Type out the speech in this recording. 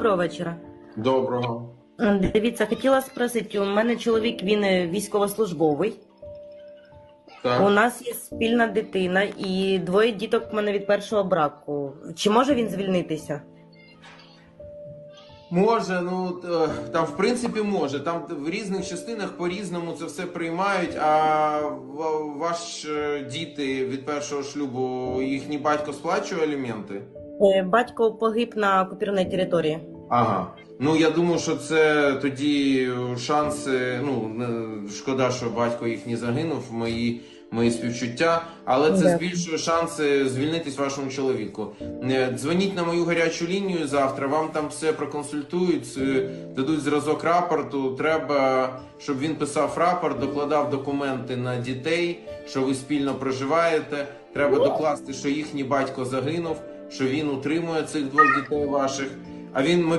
Доброго вечора. Доброго. Дивіться, хотіла спросити, у мене чоловік він е, військовослужбовий. У нас є спільна дитина і двоє діток в мене від першого браку. Чи може він звільнитися? Може, ну е, там в принципі може. Там в різних частинах по-різному це все приймають. А ва- ваш е, діти від першого шлюбу їхній батько сплачує аліменти? Батько погиб на окупірованій території. Ага. Ну я думаю, що це тоді шанси. Ну не- шкода, що батько їхній загинув. Мої мої співчуття, але це Дякую. збільшує шанси звільнитись вашому чоловіку. Е, Дзвоніть на мою гарячу лінію завтра. Вам там все проконсультують, е, дадуть зразок рапорту. Треба, щоб він писав рапорт, докладав документи на дітей, що ви спільно проживаєте. Треба докласти, що їхній батько загинув, що він утримує цих двох дітей ваших. А він